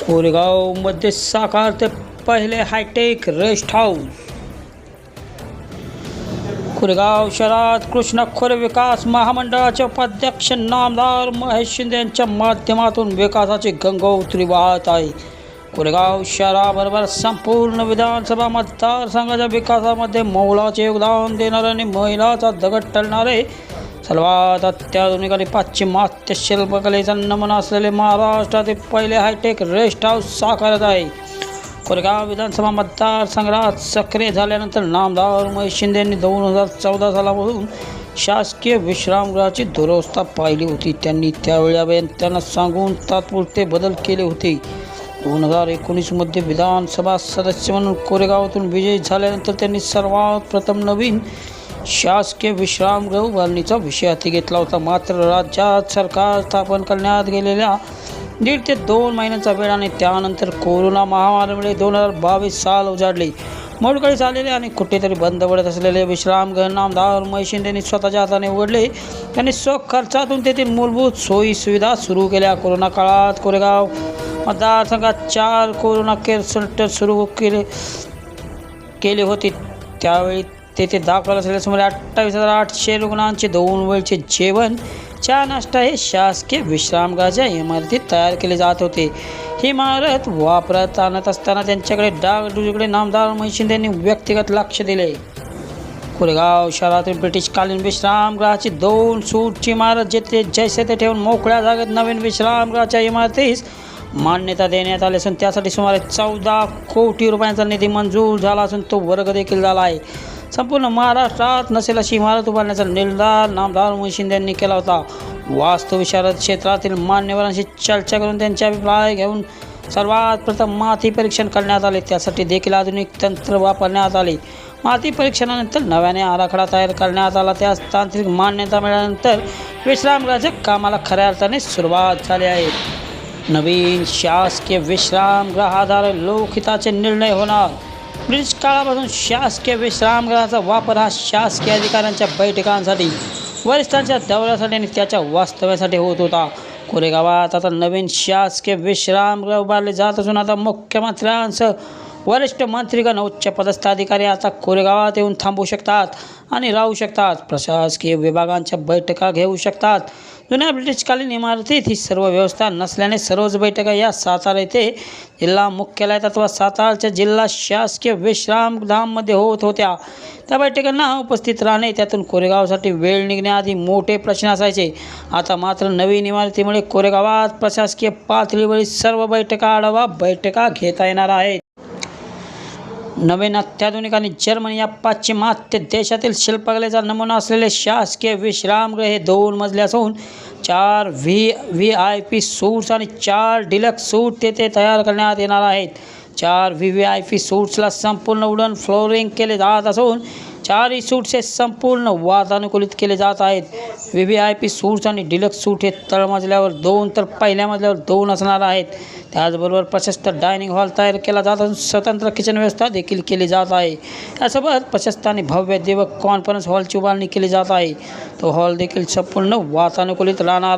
कोरेगावमध्ये साकारते पहिले hi tech rest house. Koregaon शहरात कृष्ण खोरे विकास महामंडळाचे उपाध्यक्ष नामदार महेश शिंदे यांच्या माध्यमातून विकासाची गंगोत्री वाहत आहे. कोरेगाव शहराबरोबर संपूर्ण विधानसभा मतदारसंघाच्या विकासामध्ये मोलाचे योगदान देणारे आणि महिलाचा दगड टळणारे सर्वात अत्याधुनिक आणि पाश्चिमात्य शिल्पकलेचा नमुना असलेले महाराष्ट्रातील पहिले हायटेक रेस्ट हाऊस साकारत आहे. कोरेगाव विधानसभा मतदारसंघात सक्रिय झाल्यानंतर नामदार महेश शिंदे यांनी दोन हजार चौदा सालापासून शासकीय विश्रामगृहाची दुरवस्था पाहिली होती. त्यांनी त्यावेळी अभियंत्यांना सांगून तात्पुरते बदल केले होते. दोन हजार एकोणीसमध्ये विधानसभा सदस्य म्हणून कोरेगावातून विजयी झाल्यानंतर त्यांनी सर्वात प्रथम नवीन शासकीय विश्रामगृह उभारणीचा विषय हाती घेतला होता. मात्र राज्यात सरकार स्थापन करण्यात गेलेल्या दीड ते दोन महिन्यांचा वेळ आणि त्यानंतर कोरोना महामारीमुळे दोन हजार बावीस साल उजाडले. मोडकळीस आलेले आणि कुठेतरी बंद पडत असलेले विश्रामगृह नामदार महेश शिंदेनी स्वतःच्या हाताने उघडले. त्यांनी स्वखर्चातून तेथील मूलभूत सोयी सुविधा सुरू केल्या. कोरोना काळात कोरेगाव मतदारसंघात चार कोरोना केअर सेंटर सुरू केले केले होते. त्यावेळी तेथे दाखल असलेल्या सुमारे अठ्ठावीस हजार आठशे रुग्णांचे दोन वेळचे जेवण चहा नाश्ता हे शासकीय विश्रामगृहाच्या इमारतीत तयार केले जात होते. ही इमारत वापरात आणत असताना त्यांच्याकडे डागडुजीकडे नामदार महेश यांनी व्यक्तिगत लक्ष दिले. कोरेगाव शहरातील ब्रिटिशकालीन विश्रामगृहाची दोन सूटची इमारत जेथे जैसे ते ठेवून मोकळ्या जागेत नवीन विश्रामगृहाच्या इमारतीस मान्यता देण्यात आली असून त्यासाठी सुमारे चौदा कोटी रुपयांचा निधी मंजूर झाला असून तो वर्ग देखील झाला आहे. संपूर्ण महाराष्ट्रात नसेल अशी इमारत उभारण्याचा निर्धार नामदार मोहित शिंदे यांनी केला होता. वास्तुविशारद क्षेत्रातील मान्यवरांशी चर्चा करून त्यांचे अभिप्राय घेऊन सर्वात प्रथम माती परीक्षण करण्यात आले. त्यासाठी देखील आधुनिक तंत्र वापरण्यात आले. माती परीक्षणानंतर नव्याने आराखडा तयार करण्यात आला. त्यास तांत्रिक मान्यता मिळाल्यानंतर विश्रामगृहाच्या कामाला खऱ्या अर्थाने सुरुवात झाली आहे. नवीन शासकीय विश्रामगृहाद्वारे लोकहिताचे निर्णय होणार. ब्रिटिश काळापासून शासकीय विश्रामगृहाचा वापर हा शासकीय अधिकाऱ्यांच्या बैठकांसाठी वरिष्ठांच्या दौऱ्यासाठी आणि त्याच्या वास्तव्यासाठी होत होता. कोरेगावात आता नवीन शासकीय विश्रामगृह उभारले जात असून आता मुख्यमंत्र्यांसह वरिष्ठ मंत्रीगण उच्च पदस्थ अधिकारी आता कोरेगावात येऊन थांबू शकतात आणि राहू शकतात. प्रशासकीय विभागांच्या बैठका घेऊ शकतात. जुन्या ब्रिटिशकालीन इमारतीत ही सर्व व्यवस्था नसल्याने सर्वच बैठका या सातारा येथे जिल्हा मुख्यालयात अथवा सातारच्या जिल्हा शासकीय विश्रामधाममध्ये होत होत्या. त्या बैठकांना उपस्थित राहणे त्यातून कोरेगावसाठी वेळ निघण्याआधी मोठे प्रश्न असायचे. आता मात्र नवीन इमारतीमुळे कोरेगावात प्रशासकीय पातळीवरील सर्व बैठका आढावा बैठका घेता येणार आहेत. नवीन अत्याधुनिक आणि जर्मनी या पाश्चिमात्य देशातील शिल्पकलेचा नमुना असलेले शासकीय विश्रामगृह हे दोन मजले असून चार V V I P suites आणि चार डिलक्स सूट तेथे तयार करण्यात येणार आहेत. चार व्ही व्ही आय पी सूट्सला संपूर्ण उडन फ्लोरिंग केले जात असून चारही सूट्स हे संपूर्ण वातानुकूलित केले जात आहेत. V V I P suites आणि डिलक्स सूट हे तळमजल्यावर दोन तर पहिल्या मजल्यावर दोन असणार आहेत. त्याचबरोबर प्रशस्त डायनिंग हॉल तयार केला जात असून स्वतंत्र किचन व्यवस्था देखील केली जात आहे. त्यासोबत प्रशस्त आणि भव्य देवक कॉन्फरन्स हॉलची उभारणी केली जात आहे. तो हॉल देखील संपूर्ण वातानुकूलित राहणार